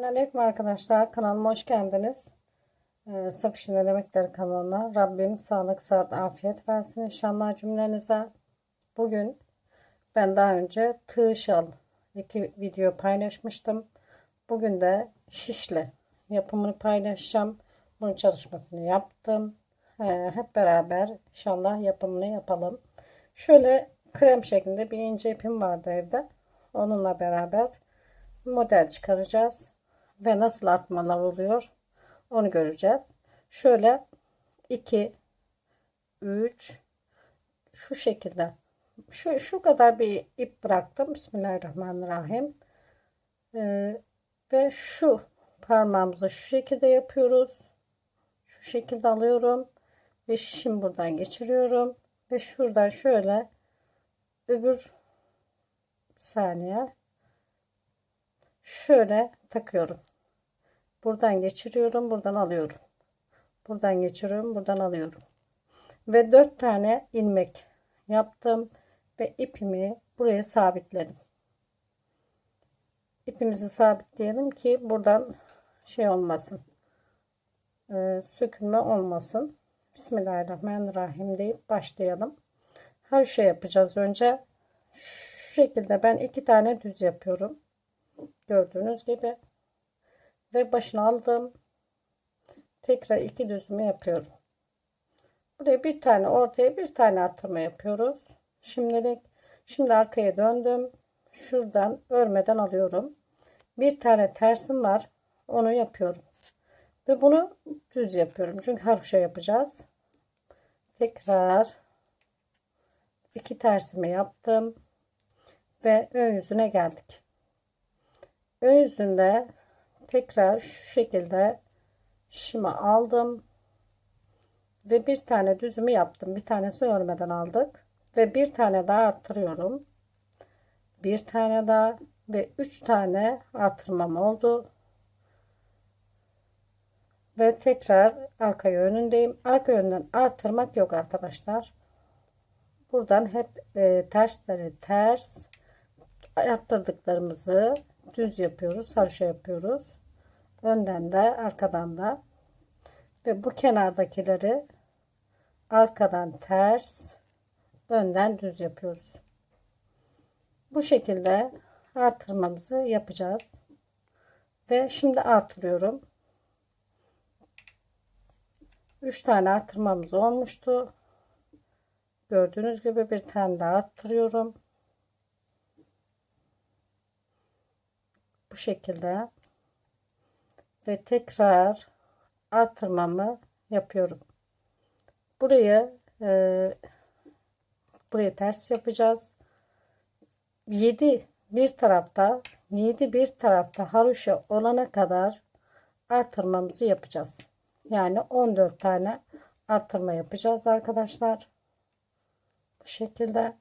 Selamünaleyküm arkadaşlar. Kanalıma hoş geldiniz. Ee, Saf İşin Elemekleri kanalına. Rabbim sağlık, sıhhat, afiyet versin inşallah cümlenize. Bugün ben daha önce tığ şal iki video paylaşmıştım. Bugün de şişle yapımını paylaşacağım. Bunun çalışmasını yaptım. Ee, hep beraber inşallah yapımını yapalım. Şöyle krem şeklinde bir ince ipim vardı evde. Onunla beraber model çıkaracağız ve nasıl artmalar oluyor onu göreceğiz. Şöyle 2 3 şu şekilde şu şu kadar bir ip bıraktım. Bismillahirrahmanirrahim. Ee, ve şu parmağımızı şu şekilde yapıyoruz. Şu şekilde alıyorum ve şişimi buradan geçiriyorum ve şuradan şöyle öbür saniye şöyle takıyorum. Buradan geçiriyorum, buradan alıyorum. Buradan geçiriyorum, buradan alıyorum. Ve 4 tane ilmek yaptım ve ipimi buraya sabitledim. İpimizi sabitleyelim ki buradan şey olmasın. E, sökülme olmasın. Bismillahirrahmanirrahim deyip başlayalım. Her şey yapacağız önce. Şu şekilde ben iki tane düz yapıyorum. Gördüğünüz gibi. Ve başını aldım. Tekrar iki düzümü yapıyorum. Buraya bir tane ortaya bir tane artırma yapıyoruz. Şimdilik şimdi arkaya döndüm. Şuradan örmeden alıyorum. Bir tane tersim var. Onu yapıyorum. Ve bunu düz yapıyorum. Çünkü haroşa yapacağız. Tekrar iki tersimi yaptım. Ve ön yüzüne geldik ön yüzünde tekrar şu şekilde şişimi aldım ve bir tane düzümü yaptım. Bir tanesi örmeden aldık ve bir tane daha arttırıyorum. Bir tane daha ve üç tane artırmam oldu. Ve tekrar arka yönündeyim. Arka yönden artırmak yok arkadaşlar. Buradan hep e, tersleri ters. Arttırdıklarımızı düz yapıyoruz haroşa yapıyoruz önden de arkadan da. Ve bu kenardakileri arkadan ters önden düz yapıyoruz. Bu şekilde artırmamızı yapacağız. Ve şimdi artırıyorum. 3 tane artırmamız olmuştu. Gördüğünüz gibi bir tane daha arttırıyorum. Bu şekilde ve tekrar artırmamı yapıyorum. Burayı e, buraya ters yapacağız. 7 bir tarafta 7 bir tarafta haroşa olana kadar artırmamızı yapacağız. Yani 14 tane artırma yapacağız arkadaşlar. Bu şekilde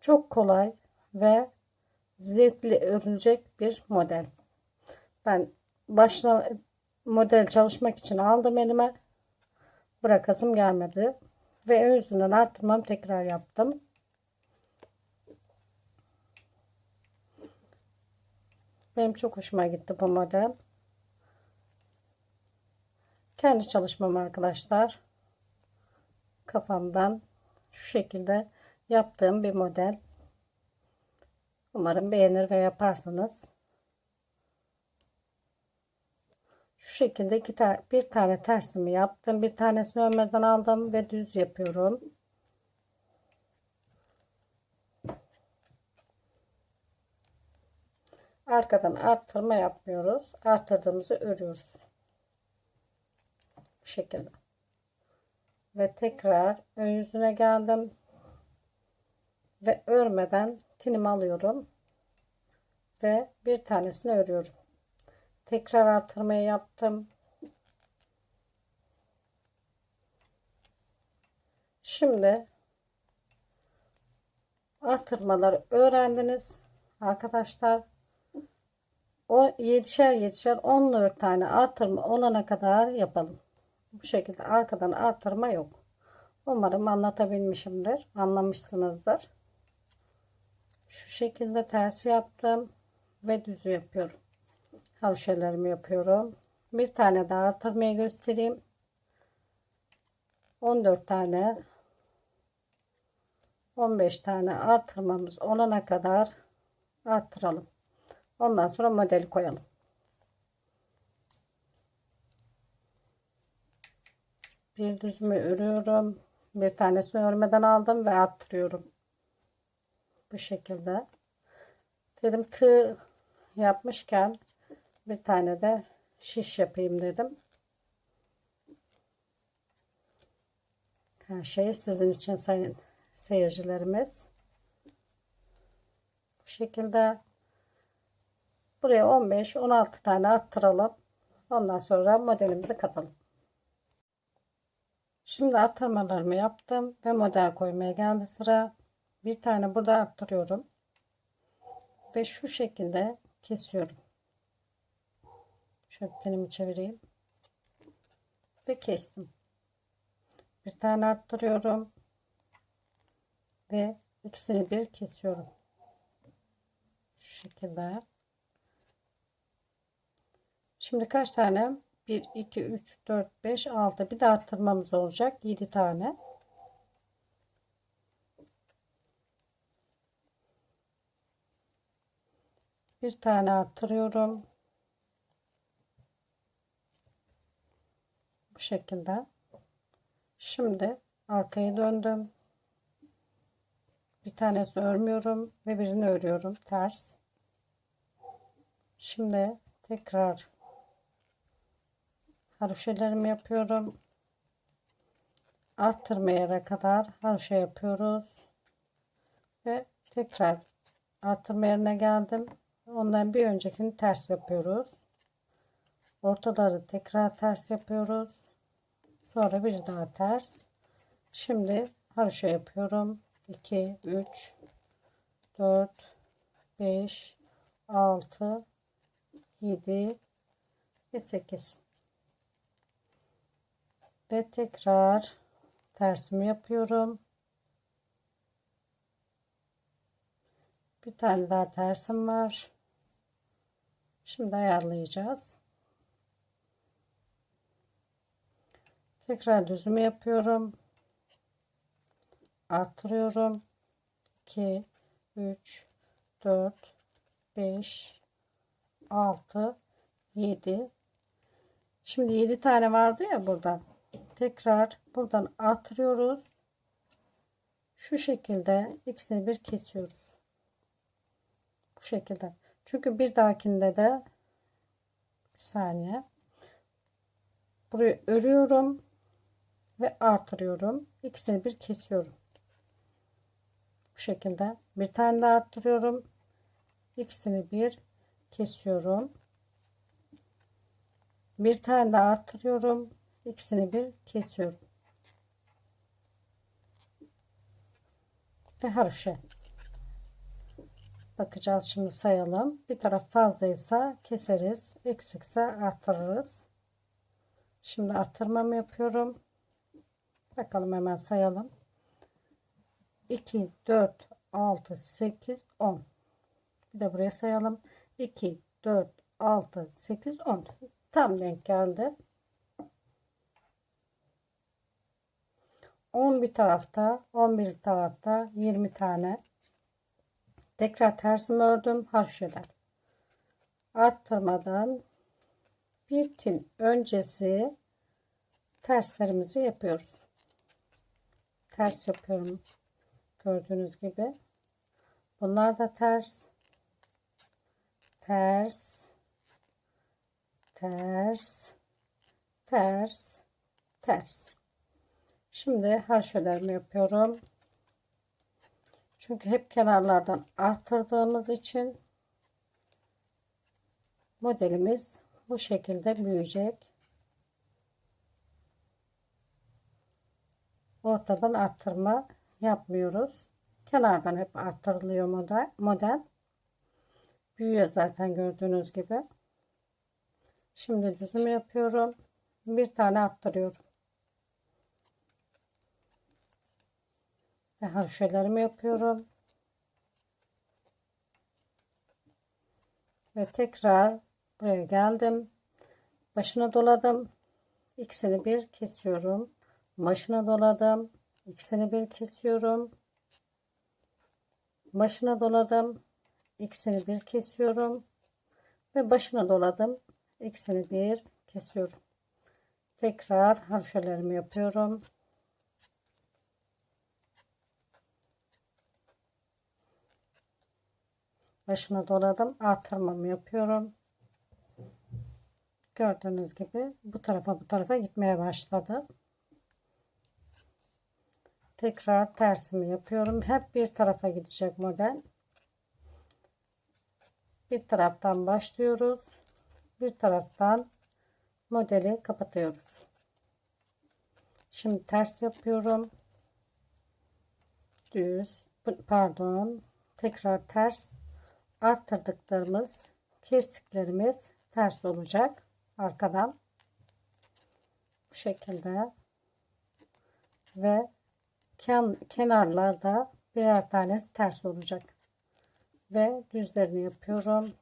çok kolay ve zevkli örülecek bir model. Ben başla model çalışmak için aldım elime. Bırakasım gelmedi. Ve ön artırmam tekrar yaptım. Benim çok hoşuma gitti bu model. Kendi çalışmam arkadaşlar. Kafamdan şu şekilde yaptığım bir model. Umarım beğenir ve yaparsınız. Şu şekilde iki tane bir tane tersimi yaptım. Bir tanesini örmeden aldım ve düz yapıyorum. Arkadan arttırma yapmıyoruz. Arttırdığımızı örüyoruz. Bu şekilde. Ve tekrar ön yüzüne geldim. Ve örmeden tinimi alıyorum ve bir tanesini örüyorum. Tekrar artırmayı yaptım. Şimdi artırmaları öğrendiniz. Arkadaşlar o yedişer yedişer 14 tane artırma olana kadar yapalım. Bu şekilde arkadan artırma yok. Umarım anlatabilmişimdir anlamışsınızdır. Şu şekilde ters yaptım ve düzü yapıyorum. Haroşelerimi yapıyorum. Bir tane daha artırmaya göstereyim. 14 tane 15 tane artırmamız olana kadar arttıralım. Ondan sonra modeli koyalım. Bir düzümü örüyorum. Bir tanesi örmeden aldım ve arttırıyorum. Bu şekilde. Dedim tığ yapmışken bir tane de şiş yapayım dedim. Her şey sizin için sayın seyircilerimiz. Bu şekilde buraya 15-16 tane arttıralım. Ondan sonra modelimizi katalım. Şimdi arttırmalarımı yaptım ve model koymaya geldi sıra. Bir tane burada arttırıyorum. Ve şu şekilde kesiyorum. Şöyle tenimi çevireyim. Ve kestim. Bir tane arttırıyorum. Ve ikisini bir kesiyorum. Şu şekilde. Şimdi kaç tane? 1, 2, 3, 4, 5, 6. Bir de arttırmamız olacak. 7 tane. Bir tane arttırıyorum. Bu şekilde. Şimdi arkayı döndüm. Bir tanesi örmüyorum ve birini örüyorum ters. Şimdi tekrar haroşelerimi yapıyorum. Arttırma yere kadar haroşa yapıyoruz. Ve tekrar arttırma yerine geldim. Ondan bir öncekini ters yapıyoruz. Ortaları tekrar ters yapıyoruz. Sonra bir daha ters. Şimdi haroşa yapıyorum. 2, 3, 4, 5, 6, 7 ve 8. Ve tekrar tersimi yapıyorum. Bir tane daha tersim var. Şimdi ayarlayacağız. Tekrar düzümü yapıyorum. Arttırıyorum. 2 3 4 5 6 7 Şimdi 7 tane vardı ya burada. Tekrar buradan artırıyoruz. Şu şekilde ikisini bir kesiyoruz. Bu şekilde. Çünkü bir dahakinde de bir saniye. Burayı örüyorum ve artırıyorum. İkisini bir kesiyorum. Bu şekilde. Bir tane daha arttırıyorum. İkisini bir kesiyorum. Bir tane daha arttırıyorum. İkisini bir kesiyorum. Ve haroşa. Bakacağız şimdi sayalım. Bir taraf fazlaysa keseriz. Eksikse arttırırız. Şimdi arttırmamı yapıyorum. Bakalım hemen sayalım. 2, 4, 6, 8, 10. Bir de buraya sayalım. 2, 4, 6, 8, 10. Tam denk geldi. 10 bir tarafta, 11 tarafta 20 tane. Tekrar tersimi ördüm. Haşeler. Arttırmadan bir tin öncesi terslerimizi yapıyoruz. Ters yapıyorum. Gördüğünüz gibi. Bunlar da ters. Ters. Ters. Ters. Ters. Şimdi haşelerimi yapıyorum. Çünkü hep kenarlardan arttırdığımız için modelimiz bu şekilde büyüyecek. Ortadan arttırma yapmıyoruz. Kenardan hep arttırılıyor model. model. Büyüyor zaten gördüğünüz gibi. Şimdi düzüm yapıyorum. Bir tane arttırıyorum. Ve haroşelerimi yapıyorum. ve tekrar buraya geldim. Başına doladım. İkisini bir kesiyorum. Başına doladım. İkisini bir kesiyorum. Başına doladım. İkisini bir kesiyorum. Ve başına doladım. İkisini bir kesiyorum. Tekrar haroşalarımı yapıyorum. Başına doladım. Artırmamı yapıyorum. Gördüğünüz gibi bu tarafa bu tarafa gitmeye başladı. Tekrar tersimi yapıyorum. Hep bir tarafa gidecek model. Bir taraftan başlıyoruz. Bir taraftan modeli kapatıyoruz. Şimdi ters yapıyorum. Düz, pardon, tekrar ters arttırdıklarımız, kestiklerimiz ters olacak arkadan. Bu şekilde ve ken, kenarlarda birer tanesi ters olacak. Ve düzlerini yapıyorum.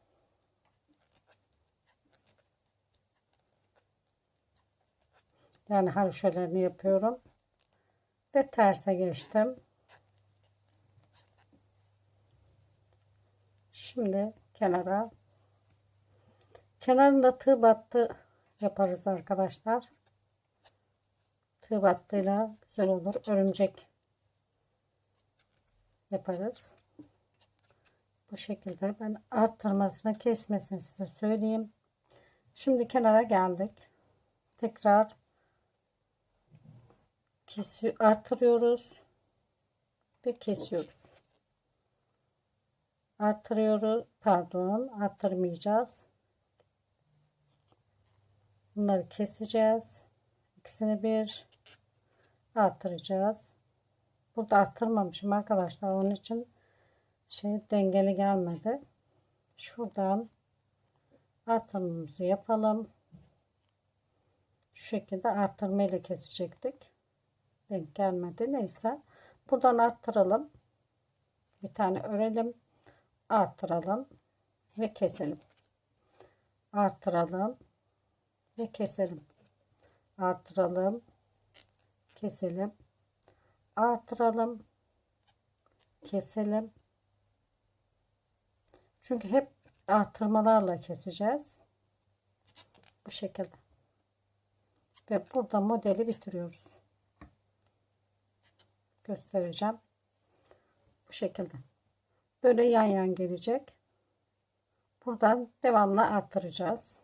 Yani haroşalarını yapıyorum. Ve terse geçtim. Şimdi kenara kenarında tığ battı yaparız arkadaşlar. Tığ battıyla güzel olur. Örümcek yaparız. Bu şekilde ben arttırmasına kesmesini size söyleyeyim. Şimdi kenara geldik. Tekrar kesiyor, artırıyoruz ve kesiyoruz. Artırıyoruz. Pardon, arttırmayacağız. Bunları keseceğiz. İkisini bir artıracağız. Burada arttırmamışım arkadaşlar. Onun için şey dengeli gelmedi. Şuradan artırmamızı yapalım. Şu şekilde arttırma ile kesecektik. Denk gelmedi. Neyse. Buradan arttıralım. Bir tane örelim. Arttıralım. Ve keselim. Arttıralım. Ve keselim. Arttıralım. Keselim. Arttıralım. Keselim. Çünkü hep artırmalarla keseceğiz. Bu şekilde. Ve burada modeli bitiriyoruz. Göstereceğim. Bu şekilde. Böyle yan yan gelecek. Buradan devamlı arttıracağız.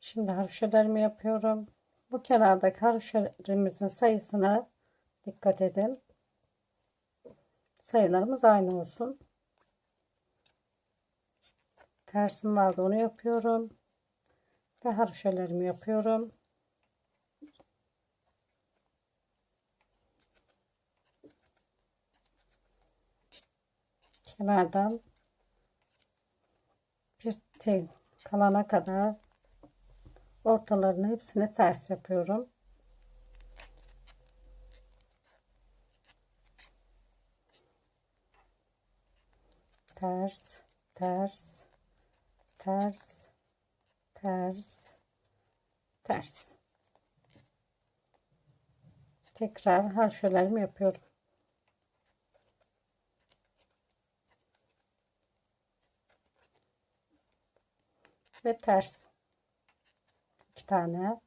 Şimdi haroşalarımı yapıyorum. Bu kenardaki haroşalarımızın sayısına dikkat edin. Sayılarımız aynı olsun. Tersim vardı onu yapıyorum. Ve haroşalarımı yapıyorum. Kenardan bir tel kalana kadar ortalarını hepsini ters yapıyorum. Ters, ters, ters, ters, ters. Tekrar haşolarımı yapıyorum. Ve ters iki tane.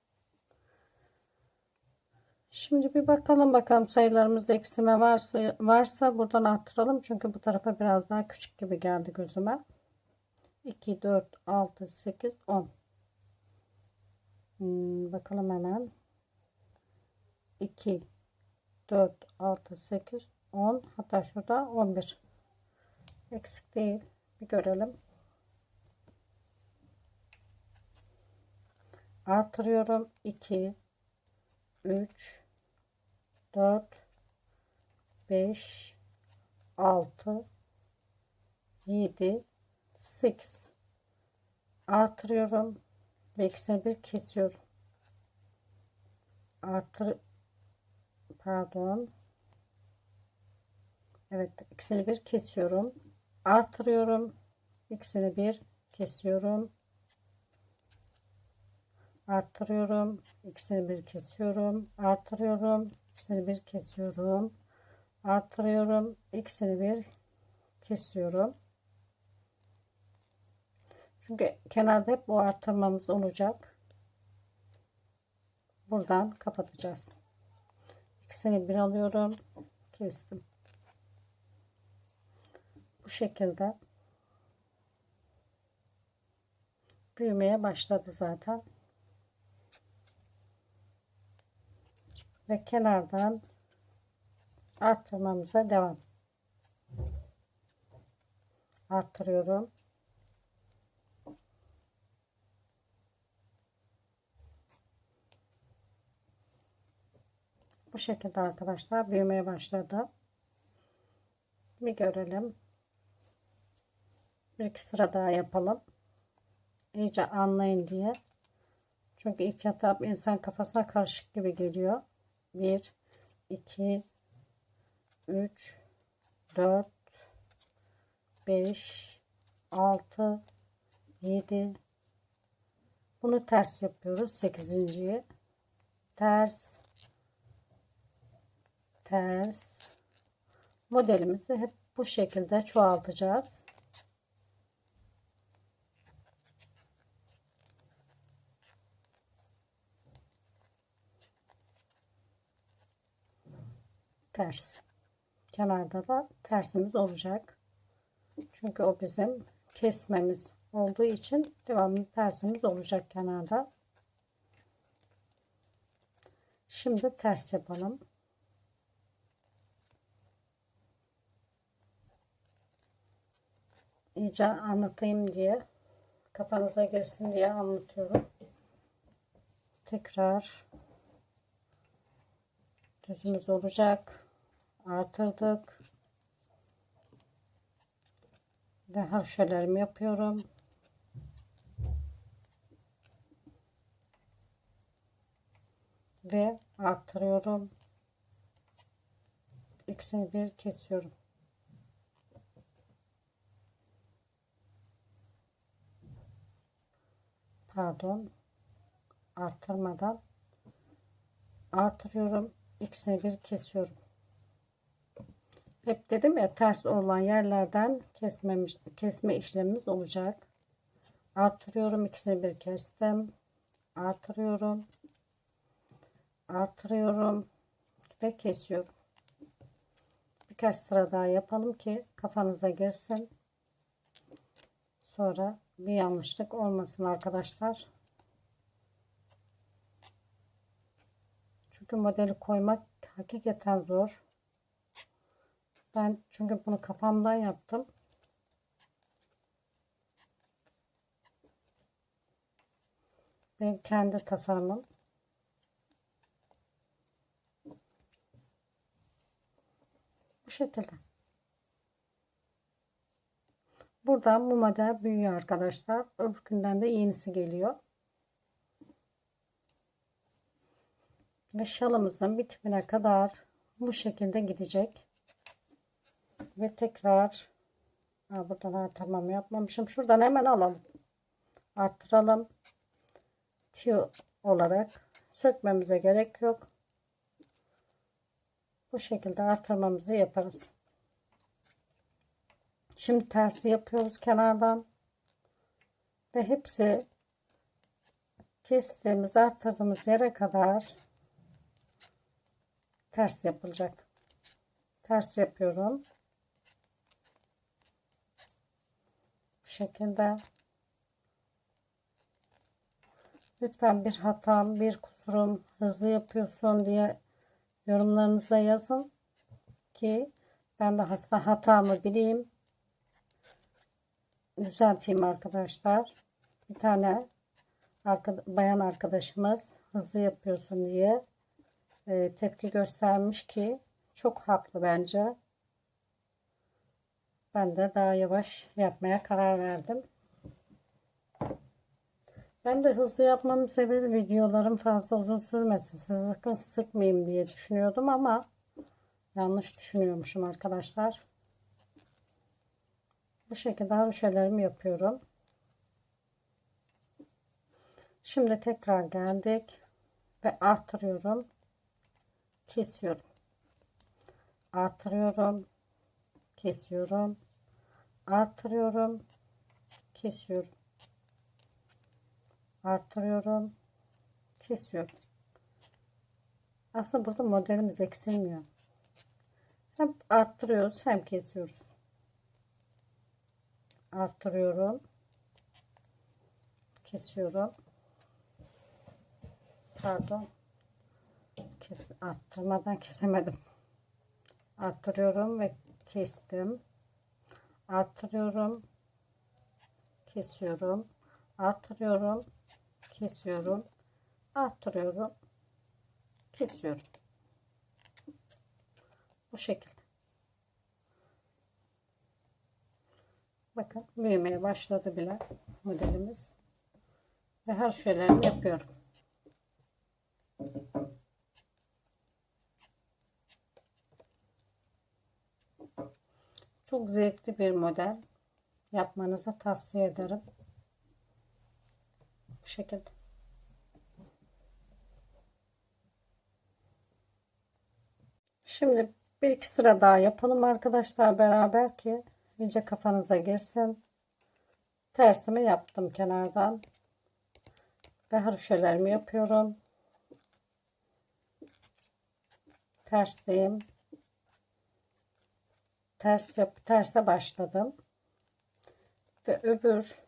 Şimdi bir bakalım bakalım sayılarımızda eksilme varsa varsa buradan arttıralım. Çünkü bu tarafa biraz daha küçük gibi geldi gözüme. 2, 4, 6, 8, 10. Hmm, bakalım hemen. 2, 4, 6, 8, 10. Hatta şurada 11. Eksik değil. Bir görelim. Artırıyorum 2 3 4 5 6 7 8 artırıyorum ve ikisini bir kesiyorum artır pardon Evet ikisini bir kesiyorum. Artırıyorum. İkisini bir kesiyorum. Artırıyorum. İkisini bir kesiyorum. Artırıyorum. İkisini bir kesiyorum. Artırıyorum. İkisini bir kesiyorum. Çünkü kenarda hep bu artırmamız olacak. Buradan kapatacağız. İkisini bir alıyorum. Kestim. Bu şekilde büyümeye başladı zaten. Ve kenardan arttırmamıza devam. Arttırıyorum. Bu şekilde arkadaşlar büyümeye başladı. Bir görelim. Bir iki sıra daha yapalım. İyice anlayın diye. Çünkü ilk etap insan kafasına karışık gibi geliyor. 1 2 3 4 5 6 7 bunu ters yapıyoruz 8.yi ters. Ters. Modelimizi hep bu şekilde çoğaltacağız ters. Kenarda da tersimiz olacak. Çünkü o bizim kesmemiz olduğu için devamlı tersimiz olacak kenarda. Şimdi ters yapalım. İyice anlatayım diye kafanıza girsin diye anlatıyorum. Tekrar düzümüz olacak artırdık. Ve haşelerimi yapıyorum. Ve arttırıyorum ikisini bir kesiyorum. Pardon. Arttırmadan artırıyorum. İkisini bir kesiyorum hep dedim ya ters olan yerlerden kesmemiş, kesme işlemimiz olacak. Artırıyorum ikisini bir kestim. Artırıyorum. Artırıyorum ve kesiyorum. Birkaç sıra daha yapalım ki kafanıza girsin. Sonra bir yanlışlık olmasın arkadaşlar. Çünkü modeli koymak hakikaten zor ben çünkü bunu kafamdan yaptım. Benim kendi tasarımım. Bu şekilde. Buradan bu model büyüyor arkadaşlar. Öbür günden de yenisi geliyor. Ve şalımızın bitimine kadar bu şekilde gidecek ve tekrar ha, buradan ha, tamam yapmamışım. Şuradan hemen alalım. Arttıralım. Tüyo olarak sökmemize gerek yok. Bu şekilde artırmamızı yaparız. Şimdi tersi yapıyoruz kenardan. Ve hepsi kestiğimiz arttırdığımız yere kadar ters yapılacak. Ters yapıyorum şekilde. Lütfen bir hatam bir kusurum hızlı yapıyorsun diye yorumlarınızda yazın ki ben de hasta hatamı bileyim. Düzelteyim arkadaşlar. Bir tane bayan arkadaşımız hızlı yapıyorsun diye e, tepki göstermiş ki çok haklı bence. Ben de daha yavaş yapmaya karar verdim. Ben de hızlı yapmamın sebebi videolarım fazla uzun sürmesin. Sizi sıkmayayım diye düşünüyordum ama Yanlış düşünüyormuşum arkadaşlar. Bu şekilde haroşelerimi yapıyorum. Şimdi tekrar geldik ve artırıyorum. Kesiyorum. Artırıyorum. Kesiyorum. Artırıyorum. Kesiyorum. Artırıyorum. Kesiyorum. Aslında burada modelimiz eksilmiyor. Hem arttırıyoruz hem kesiyoruz. Arttırıyorum. Kesiyorum. Pardon. Kes, arttırmadan kesemedim. Arttırıyorum ve kestim. Arttırıyorum. Kesiyorum. Arttırıyorum. Kesiyorum. Arttırıyorum. Kesiyorum. Bu şekilde. Bakın büyümeye başladı bile modelimiz. Ve her şeylerini yapıyorum. Çok zevkli bir model. Yapmanızı tavsiye ederim. Bu şekilde. Şimdi bir iki sıra daha yapalım arkadaşlar beraber ki iyice kafanıza girsin. Tersimi yaptım kenardan. Ve haroşelerimi yapıyorum. Tersteyim. Ters yap terse başladım. Ve öbür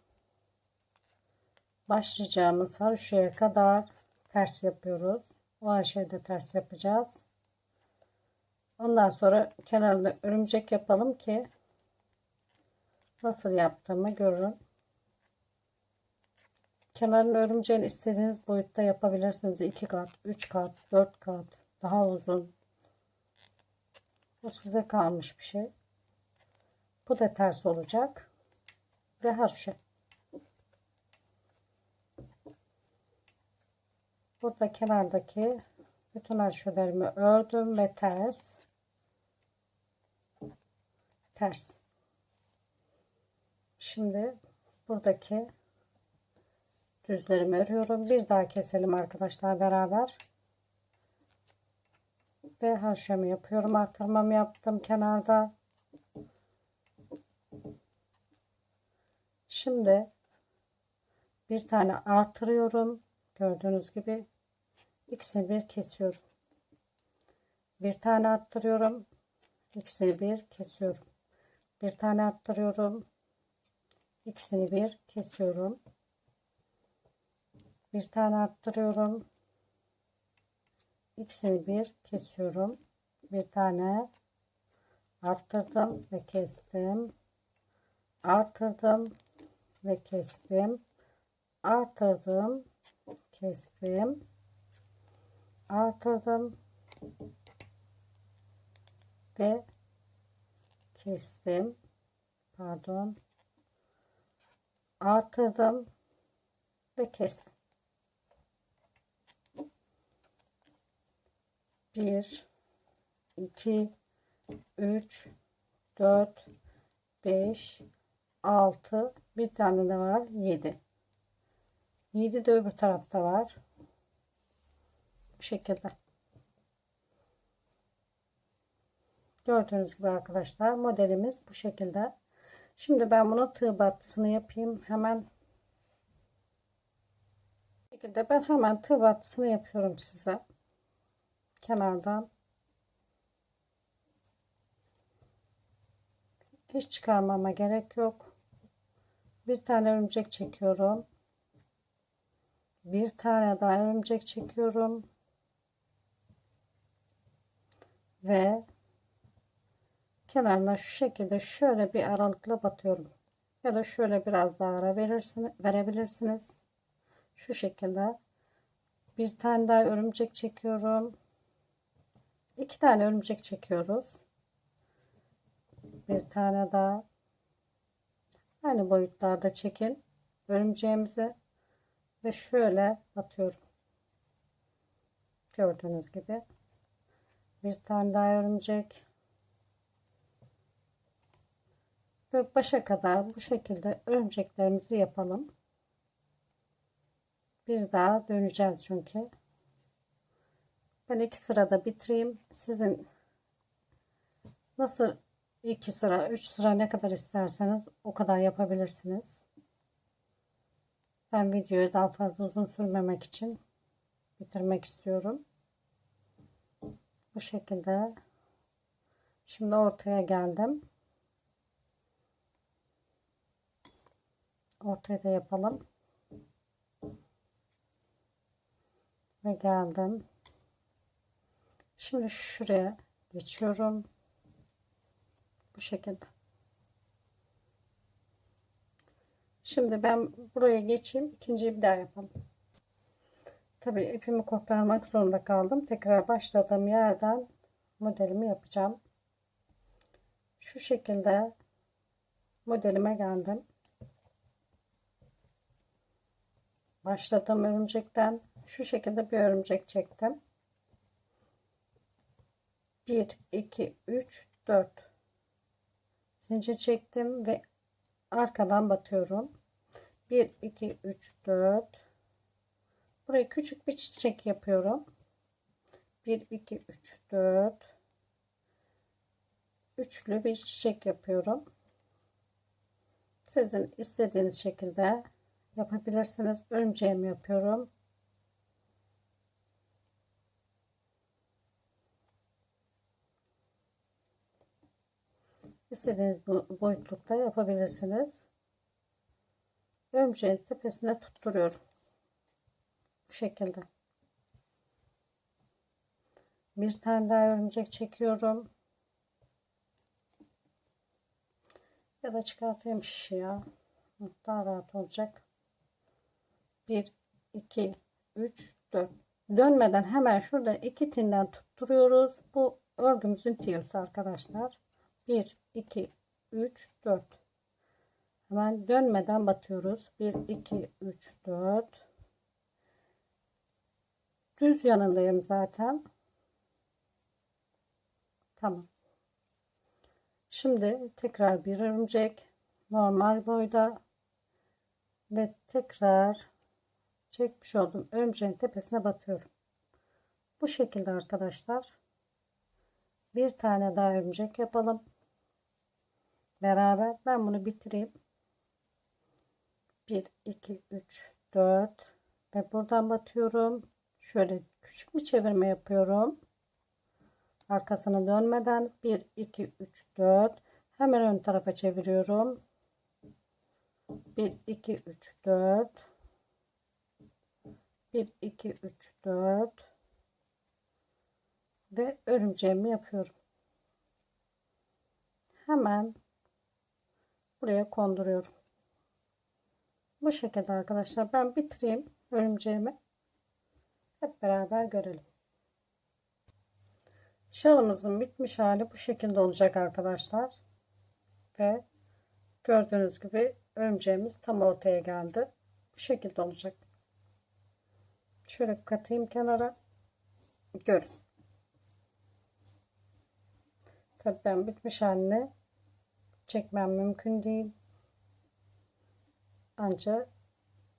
başlayacağımız haroşeye kadar ters yapıyoruz. O haroşeyi ters yapacağız. Ondan sonra kenarında örümcek yapalım ki nasıl yaptığımı görün. Kenarını örümceğin istediğiniz boyutta yapabilirsiniz. 2 kat, 3 kat, 4 kat, daha uzun. Bu size kalmış bir şey. Bu da ters olacak. Ve her şey. Burada kenardaki bütün haşolarımı ördüm ve ters ters. Şimdi buradaki düzlerimi örüyorum. Bir daha keselim arkadaşlar beraber. Ve haşamı yapıyorum. Artırmamı yaptım kenarda. Şimdi bir tane artırıyorum. Gördüğünüz gibi ikisini bir kesiyorum. Bir tane arttırıyorum. İkisini bir kesiyorum. Bir tane arttırıyorum. İkisini bir kesiyorum. Bir tane arttırıyorum. İkisini bir kesiyorum. Bir tane arttırdım ve kestim. Arttırdım ve kestim arttırdım kestim arttırdım ve kestim. Pardon. Artırdım ve kestim. Bir, iki, üç, dört, beş, altı, bir tane de var. Yedi. Yedi de öbür tarafta var. Bu şekilde. Gördüğünüz gibi arkadaşlar modelimiz bu şekilde. Şimdi ben bunu tığ battısını yapayım. Hemen bu şekilde ben hemen tığ battısını yapıyorum size. Kenardan. Hiç çıkarmama gerek yok. Bir tane örümcek çekiyorum. Bir tane daha örümcek çekiyorum. Ve kenarına şu şekilde şöyle bir aralıkla batıyorum. Ya da şöyle biraz daha ara verirsiniz, verebilirsiniz. Şu şekilde. Bir tane daha örümcek çekiyorum. İki tane örümcek çekiyoruz. Bir tane daha. Aynı boyutlarda çekin. Örümceğimizi ve şöyle atıyorum. Gördüğünüz gibi. Bir tane daha örümcek. Ve başa kadar bu şekilde örümceklerimizi yapalım. Bir daha döneceğiz çünkü. Ben iki sırada bitireyim. Sizin nasıl iki sıra, üç sıra ne kadar isterseniz o kadar yapabilirsiniz. Ben videoyu daha fazla uzun sürmemek için bitirmek istiyorum. Bu şekilde. Şimdi ortaya geldim. Ortaya da yapalım. Ve geldim. Şimdi şuraya geçiyorum. Bu şekilde. Şimdi ben buraya geçeyim. İkinciyi bir daha yapalım. Tabii ipimi koparmak zorunda kaldım. Tekrar başladığım yerden modelimi yapacağım. Şu şekilde modelime geldim. Başladığım örümcekten şu şekilde bir örümcek çektim. 1 2 3 4 zincir çektim ve arkadan batıyorum. 1 2 3 4 buraya küçük bir çiçek yapıyorum. 1 2 3 4 üçlü bir çiçek yapıyorum. Sizin istediğiniz şekilde yapabilirsiniz. Örümceğimi yapıyorum istediğiniz boyutlukta yapabilirsiniz. Örümceğin tepesine tutturuyorum. Bu şekilde. Bir tane daha örümcek çekiyorum. Ya da çıkartayım şişi ya. Daha rahat olacak. 1, 2, 3, 4. Dönmeden hemen şurada iki tinden tutturuyoruz. Bu örgümüzün tiyosu arkadaşlar. 1 2 3 4 hemen dönmeden batıyoruz. 1 2 3 4 düz yanındayım zaten. Tamam. Şimdi tekrar bir örümcek normal boyda ve tekrar çekmiş oldum örümceğin tepesine batıyorum. Bu şekilde arkadaşlar. Bir tane daha örümcek yapalım beraber ben bunu bitireyim. 1 2 3 4 ve buradan batıyorum. Şöyle küçük bir çevirme yapıyorum. Arkasını dönmeden 1 2 3 4 hemen ön tarafa çeviriyorum. 1 2 3 4 1 2 3 4 ve örümceğimi yapıyorum. Hemen buraya konduruyorum. Bu şekilde arkadaşlar ben bitireyim örümceğimi. Hep beraber görelim. Şalımızın bitmiş hali bu şekilde olacak arkadaşlar. Ve gördüğünüz gibi örümceğimiz tam ortaya geldi. Bu şekilde olacak. Şöyle katayım kenara. Görün. Tabii ben bitmiş haline çekmem mümkün değil. Ancak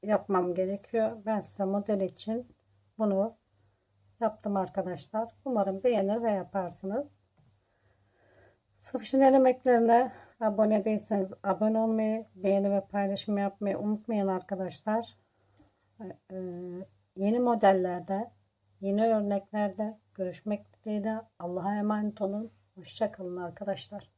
yapmam gerekiyor. Ben size model için bunu yaptım arkadaşlar. Umarım beğenir ve yaparsınız. Sıfışın emeklerine abone değilseniz abone olmayı, beğeni ve paylaşım yapmayı unutmayın arkadaşlar. Ee, yeni modellerde, yeni örneklerde görüşmek dileğiyle Allah'a emanet olun. Hoşçakalın arkadaşlar.